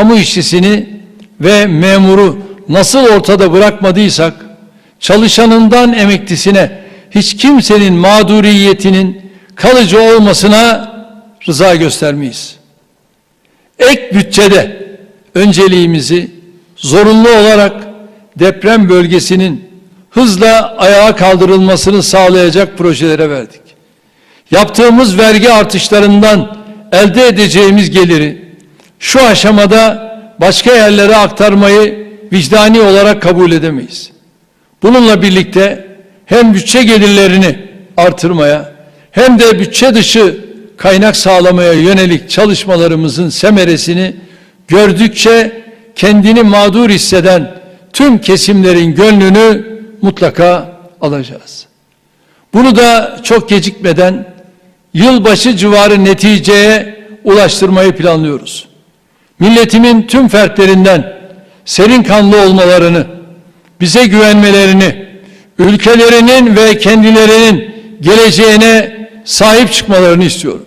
kamu işçisini ve memuru nasıl ortada bırakmadıysak, çalışanından emeklisine hiç kimsenin mağduriyetinin kalıcı olmasına rıza göstermeyiz. Ek bütçede önceliğimizi zorunlu olarak deprem bölgesinin hızla ayağa kaldırılmasını sağlayacak projelere verdik. Yaptığımız vergi artışlarından elde edeceğimiz geliri şu aşamada başka yerlere aktarmayı vicdani olarak kabul edemeyiz. Bununla birlikte hem bütçe gelirlerini artırmaya hem de bütçe dışı kaynak sağlamaya yönelik çalışmalarımızın semeresini gördükçe kendini mağdur hisseden tüm kesimlerin gönlünü mutlaka alacağız. Bunu da çok gecikmeden yılbaşı civarı neticeye ulaştırmayı planlıyoruz. Milletimin tüm fertlerinden serin kanlı olmalarını, bize güvenmelerini, ülkelerinin ve kendilerinin geleceğine sahip çıkmalarını istiyorum.